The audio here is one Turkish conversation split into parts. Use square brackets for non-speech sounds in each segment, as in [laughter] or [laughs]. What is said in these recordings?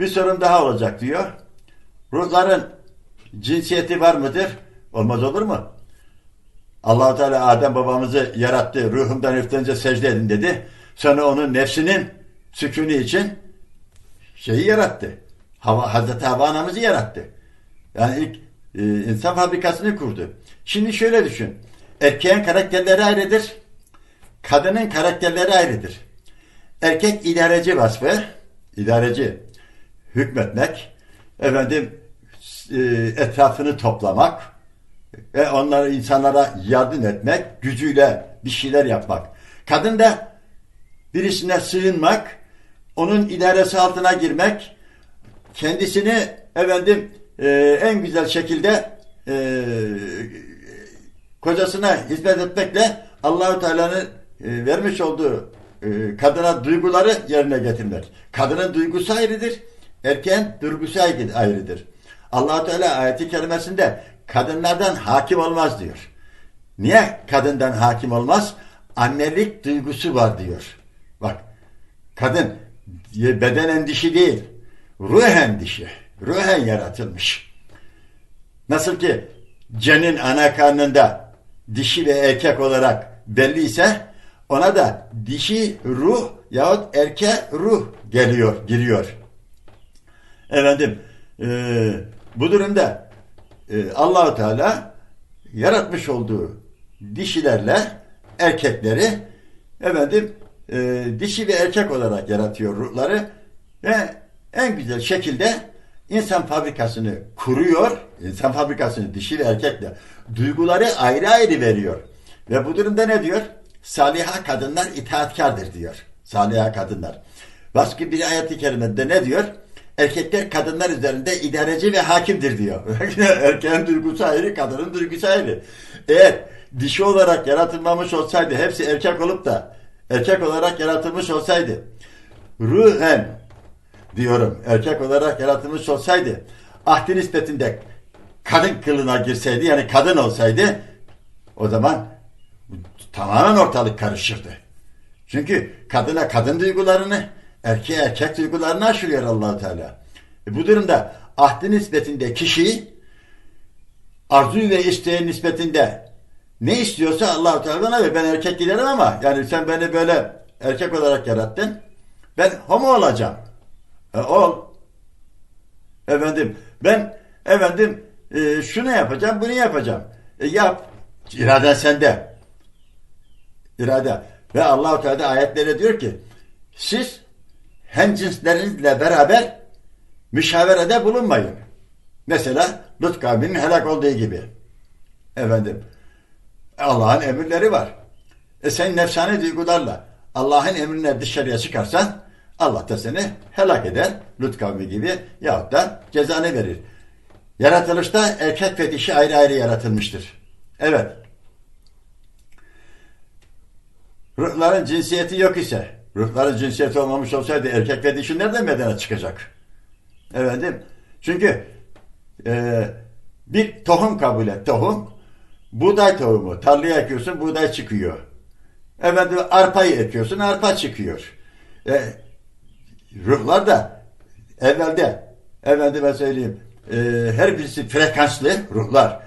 bir sorun daha olacak diyor. Ruhların cinsiyeti var mıdır? Olmaz olur mu? allah Teala Adem babamızı yarattı. Ruhumdan üflenince secde edin dedi. Sonra onun nefsinin sükûnü için şeyi yarattı. Hava, Hazreti Havva anamızı yarattı. Yani ilk e, insan fabrikasını kurdu. Şimdi şöyle düşün. Erkeğin karakterleri ayrıdır. Kadının karakterleri ayrıdır. Erkek idareci vasfı, idareci, hükmetmek, efendim e, etrafını toplamak ve onları insanlara yardım etmek, gücüyle bir şeyler yapmak. Kadın da birisine sığınmak, onun idaresi altına girmek, kendisini efendim e, en güzel şekilde e, kocasına hizmet etmekle Allahu Teala'nın e, vermiş olduğu e, kadına duyguları yerine getirmek. Kadının duygusu ayrıdır, erkeğin duygusu ayrı- ayrıdır. Allahu Teala ayeti kerimesinde kadınlardan hakim olmaz diyor. Niye kadından hakim olmaz? Annelik duygusu var diyor. Bak kadın bedenen dişi değil, ruhen dişi. Ruhen yaratılmış. Nasıl ki cenin ana karnında dişi ve erkek olarak belli ise ona da dişi ruh yahut erkek ruh geliyor, giriyor. Efendim e, bu durumda e, Allahu Teala yaratmış olduğu dişilerle erkekleri efendim e, dişi ve erkek olarak yaratıyor ruhları ve en güzel şekilde insan fabrikasını kuruyor. insan fabrikasını dişi ve erkekle duyguları ayrı ayrı veriyor. Ve bu durumda ne diyor? Saliha kadınlar itaatkardır diyor. Saliha kadınlar. Başka bir ayet-i kerimede ne diyor? Erkekler kadınlar üzerinde idareci ve hakimdir diyor. [laughs] Erkeğin duygusu ayrı, kadının duygusu ayrı. Eğer dişi olarak yaratılmamış olsaydı, hepsi erkek olup da erkek olarak yaratılmış olsaydı, ruhen diyorum, erkek olarak yaratılmış olsaydı, ahdi nispetinde kadın kılına girseydi, yani kadın olsaydı, o zaman tamamen ortalık karışırdı. Çünkü kadına kadın duygularını, erkeğe erkek duygularını aşılıyor Allahu Teala. E bu durumda ahdi nispetinde kişi arzu ve isteğin nispetinde ne istiyorsa Allahu Teala bana ver. Ben erkek giderim ama yani sen beni böyle erkek olarak yarattın. Ben homo olacağım. E, ol. Efendim ben efendim e, şunu yapacağım, bunu yapacağım. E, yap. İraden sende. İrade. Ve Allahu Teala ayetlere diyor ki siz hem cinslerinizle beraber müşaverede bulunmayın. Mesela Lut kavminin helak olduğu gibi. Efendim Allah'ın emirleri var. E sen nefsani duygularla Allah'ın emrine dışarıya çıkarsan Allah da seni helak eder. Lut kavmi gibi yahut da cezanı verir. Yaratılışta erkek ve dişi ayrı ayrı yaratılmıştır. Evet. Ruhların cinsiyeti yok ise, ruhların cinsiyeti olmamış olsaydı erkek ve dişi nereden meydana çıkacak? Efendim, çünkü e, bir tohum kabul et, tohum, buğday tohumu, tarlaya ekiyorsun, buğday çıkıyor. Efendim, arpayı ekiyorsun, arpa çıkıyor. E, ruhlar da evvelde, efendime söyleyeyim, e, her birisi frekanslı ruhlar.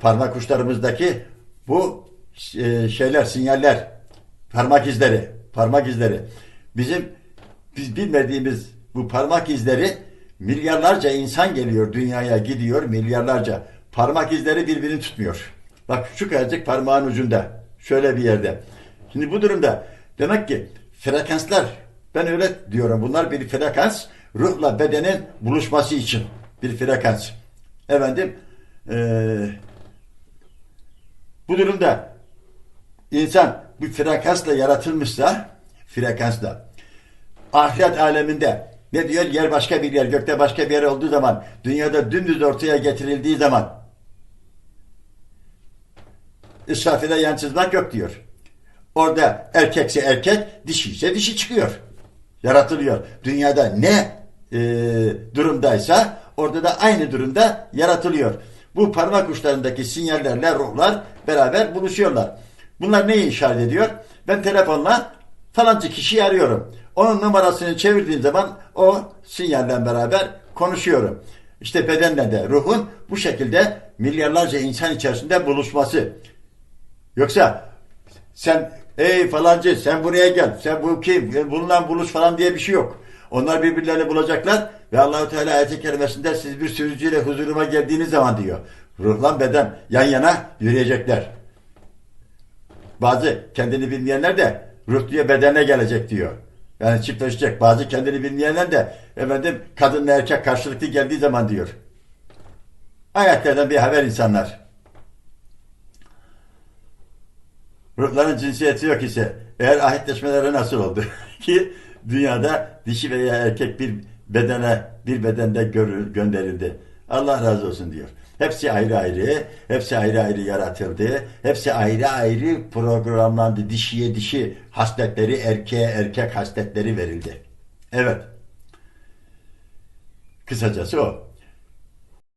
Parmak uçlarımızdaki bu e, şeyler, sinyaller, parmak izleri, parmak izleri. Bizim biz bilmediğimiz bu parmak izleri milyarlarca insan geliyor dünyaya gidiyor milyarlarca. Parmak izleri birbirini tutmuyor. Bak şu kadarcık parmağın ucunda. Şöyle bir yerde. Şimdi bu durumda demek ki frekanslar ben öyle diyorum. Bunlar bir frekans ruhla bedenin buluşması için bir frekans. Efendim eee bu durumda insan bir frekansla yaratılmışsa frekansla ahiret aleminde ne diyor? Yer başka bir yer, gökte başka bir yer olduğu zaman, dünyada dümdüz ortaya getirildiği zaman İsrafile yan çizmek yok diyor. Orada erkekse erkek, dişi ise dişi çıkıyor. Yaratılıyor. Dünyada ne e, durumdaysa orada da aynı durumda yaratılıyor. Bu parmak uçlarındaki sinyallerle ruhlar beraber buluşuyorlar. Bunlar neyi işaret ediyor? Ben telefonla falancı kişiyi arıyorum. Onun numarasını çevirdiğim zaman o sinyalden beraber konuşuyorum. İşte bedenle de ruhun bu şekilde milyarlarca insan içerisinde buluşması. Yoksa sen ey falancı sen buraya gel. Sen bu kim? Bununla buluş falan diye bir şey yok. Onlar birbirlerini bulacaklar ve Allahu Teala ayet-i kerimesinde siz bir sürücüyle huzuruma geldiğiniz zaman diyor. Ruhla beden yan yana yürüyecekler. Bazı kendini bilmeyenler de diye bedene gelecek diyor. Yani çiftleşecek. Bazı kendini bilmeyenler de efendim kadınla erkek karşılıklı geldiği zaman diyor. Ayetlerden bir haber insanlar. Ruhların cinsiyeti yok ise eğer ahitleşmeleri nasıl oldu? [laughs] Ki dünyada dişi veya erkek bir bedene bir bedende gönderildi. Allah razı olsun diyor. Hepsi ayrı ayrı, hepsi ayrı ayrı yaratıldı. Hepsi ayrı ayrı programlandı. Dişiye dişi hasletleri, erkeğe erkek hasletleri verildi. Evet. Kısacası o.